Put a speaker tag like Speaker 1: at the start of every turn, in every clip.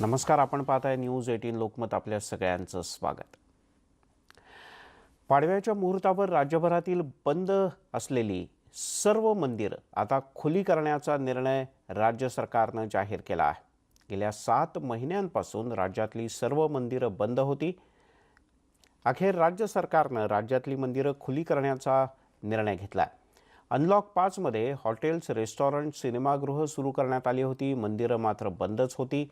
Speaker 1: नमस्कार आपण पाहत आहे न्यूज एटीन लोकमत आपल्या सगळ्यांचं स्वागत. पाडव्याच्या मुहूर्तावर राज्यभरातील बंद असलेली सर्व मंदिरं आता खुली करण्याचा निर्णय राज्य सरकारनं जाहीर केला आहे. गेल्या सात महिन्यांपासून राज्यातली सर्व मंदिरं बंद होती. अखेर राज्य सरकारनं राज्यातली मंदिरं खुली करण्याचा निर्णय घेतला अनलॉक पाचमध्ये हॉटेल्स रेस्टॉरंट सिनेमागृह सुरू करण्यात आली होती. मंदिरं मात्र बंदच होती.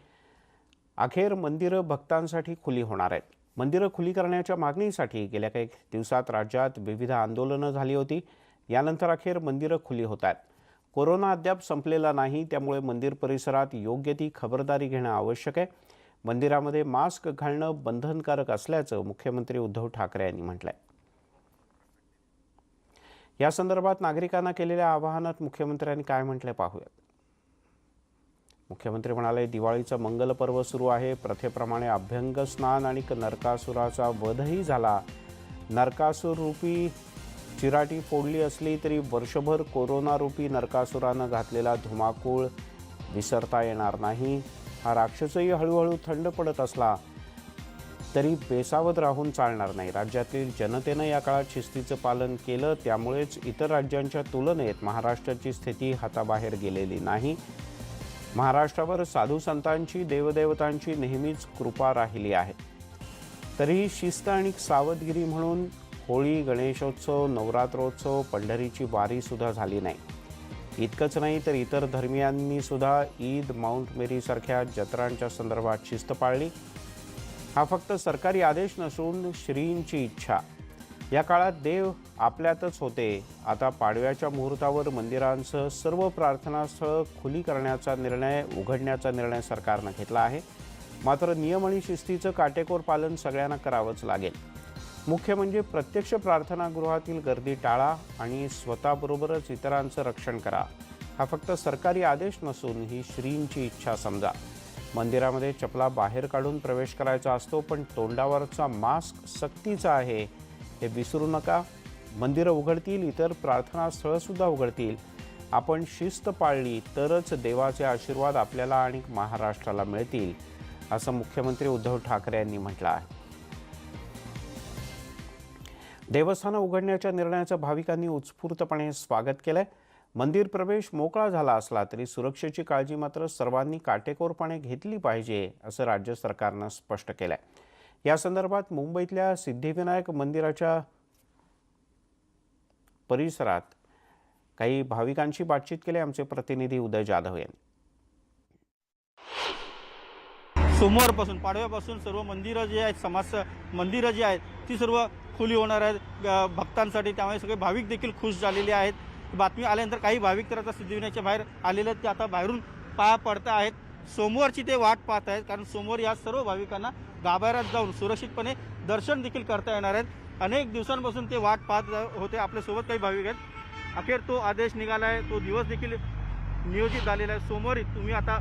Speaker 1: अखेर मंदिरं भक्तांसाठी खुली होणार आहेत. मंदिरं खुली करण्याच्या मागणीसाठी गेल्या काही दिवसात राज्यात विविध आंदोलनं झाली होती. यानंतर अखेर मंदिरं खुली होत आहेत. कोरोना अद्याप संपलेला नाही त्यामुळे मंदिर परिसरात योग्य ती खबरदारी घेणं आवश्यक आहे. मंदिरामध्ये मास्क घालणं बंधनकारक असल्याचं मुख्यमंत्री उद्धव ठाकरे यांनी म्हटलंय. या संदर्भात नागरिकांना केलेल्या आवाहनात मुख्यमंत्र्यांनी काय म्हटलंय पाहूयात. मुख्यमंत्री म्हणाले दिवाळीचं मंगल पर्व सुरू आहे. प्रथेप्रमाणे अभ्यंग स्नान आणि नरकासुराचा वधही झाला. नरकासूर रूपी चिराटी फोडली असली तरी वर्षभर कोरोना रूपी नरकासुरानं घातलेला धुमाकूळ विसरता येणार नाही. हा राक्षसही हळूहळू थंड पडत असला तरी बेसावध राहून चालणार नाही. राज्यातील जनतेनं या काळात शिस्तीचं पालन केलं त्यामुळेच इतर राज्यांच्या तुलनेत महाराष्ट्राची स्थिती हाताबाहेर गेलेली नाही. महाराष्ट्रावर साधू संतांची देवदेवतांची नेहमीच कृपा राहिली आहे. तरीही शिस्त आणि सावधगिरी म्हणून होळी गणेशोत्सव नवरात्रोत्सव पंढरीची वारीसुद्धा झाली नाही. इतकंच नाही तर इतर धर्मियांनीसुद्धा ईद माउंट मेरीसारख्या जत्रांच्या संदर्भात शिस्त पाळली. हा फक्त सरकारी आदेश नसून श्रींची इच्छा. या काळात देव आपल्यातच होते. आता पाडव्याच्या मुहूर्तावर मंदिरांसह सर्व प्रार्थनास्थळं खुली करण्याचा निर्णय उघडण्याचा निर्णय सरकारनं घेतला आहे. मात्र नियम आणि शिस्तीचं काटेकोर पालन सगळ्यांना करावंच लागेल. मुख्य म्हणजे प्रत्यक्ष प्रार्थनागृहातील गर्दी टाळा आणि स्वतःबरोबरच इतरांचं रक्षण करा. हा फक्त सरकारी आदेश नसून ही श्रींची इच्छा समजा. मंदिरामध्ये चपला बाहेर काढून प्रवेश करायचा असतो पण तोंडावरचा मास्क सक्तीचा आहे हे विसरू नका. मंदिरं उघडतील इतर प्रार्थनास्थळंसुद्धा उघडतील. आपण शिस्त पाळली तरच देवाचे आशीर्वाद आपल्याला आणि महाराष्ट्राला मिळतील असं मुख्यमंत्री उद्धव ठाकरे यांनी म्हटलं आहे. देवस्थानं उघडण्याच्या निर्णयाचं भाविकांनी उत्स्फूर्तपणे स्वागत केलं आहे मंदिर प्रवेश मोकळा झाला असला तरी सुरक्षेची काळजी मात्र सर्वांनी काटेकोरपणे घेतली पाहिजे असं राज्य सरकारनं स्पष्ट केलं आहे या संदर्भात मुंबईतल्या सिद्धिविनायक मंदिराच्या परिसरात काही भाविकांशी बातचीत केली. आमचे प्रतिनिधी उदय जाधव यांनी.
Speaker 2: सोमवारपासून पाडव्यापासून सर्व मंदिरं जी आहेत समाज मंदिरं जी आहेत ती सर्व खुली होणार आहेत. भक्तांसाठी त्यामुळे सगळे भाविक देखील खुश झालेले आहेत. बातमी आल्यानंतर काही भाविक तर आता सिद्धिविनायकच्या बाहेर आलेले आहेत. ते आता बाहेरून पाया पडत आहेत. सोमवारची ते वाट पाहत आहेत कारण सोमवार या सर्व भाविकांना गाभाऱ्यात जाऊन सुरक्षितपणे दर्शन देखील करता येणार आहेत. अनेक दिवसांपासून ते वाट पाहत होते आपल्यासोबत काही भाविक आहेत. अखेर तो आदेश निघाला आहे तो दिवस देखील नियोजित झालेला आहे. सोमवारी तुम्ही आता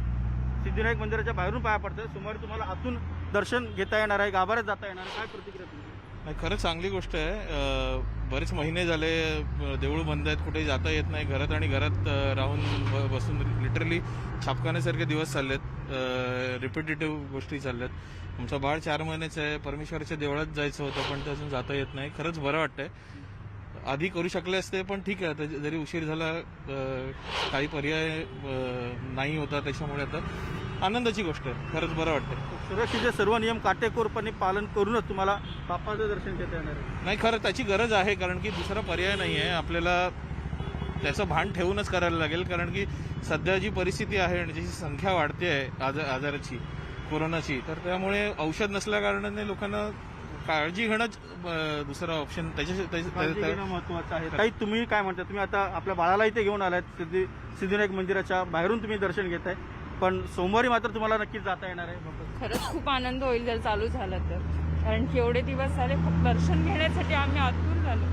Speaker 2: सिद्धिविनायक मंदिराच्या बाहेरून पाया पडताय. सोमवारी तुम्हाला आतून दर्शन घेता येणार आहे गाभाऱ्यात जाता येणार आहे. काय प्रतिक्रिया
Speaker 3: नाही खरंच चांगली गोष्ट आहे. बरेच महिने झाले देऊळ बंद आहेत कुठेही जाता येत नाही. घरात आणि घरात राहून बसून लिटरली छापखान्यासारखे दिवस चाललेत. रिपिटेटिव्ह गोष्टी चालल्यात. आमचं बाळ चार महिन्याचं आहे. परमेश्वराच्या देवळात जायचं होतं पण ते अजून जाता येत नाही. खरंच बरं वाटतंय. आधी करू शकले असते पण ठीक आहे. आता जरी उशीर झाला काही पर्याय नाही होता त्याच्यामुळे आता आनंदाची गोष्ट आहे. खरंच बरं वाटतंय.
Speaker 2: सुरक्षेचे सर्व नियम काटेकोरपणे पालन करूनच तुम्हाला बाप्पाचं दर्शन घेता येणार आहे.
Speaker 3: नाही खरं त्याची गरज आहे कारण की दुसरा पर्याय नाही आहे. आपल्याला त्याचं भान ठेवूनच करायला लागेल कारण की सध्या जी परिस्थिती आहे आणि जी संख्या वाढते आहे आज आजाराची कोरोनाची तर त्यामुळे औषध नसल्या कारणाने लोकांना काळजी घेणंच अं, दुसरा ऑप्शन त्याच्या
Speaker 2: काळजी
Speaker 3: त्याच्या-
Speaker 2: घेणं महत्वाचं आहे. ताई तुम्ही काय म्हणता? तुम्ही आता आपल्या बाळाला इथे घेऊन आलात सिद्धी सिद्धिविनायक मंदिराच्या बाहेरून तुम्ही दर्शन घेताय. पण सोमवारी मात्र तुम्हाला नक्कीच जाता येणार आहे
Speaker 4: खरंच खूप आनंद होईल जर चालू झालं तर. कारण की एवढे दिवस झाले फक्त दर्शन घेण्यासाठी आम्ही आतून झालो.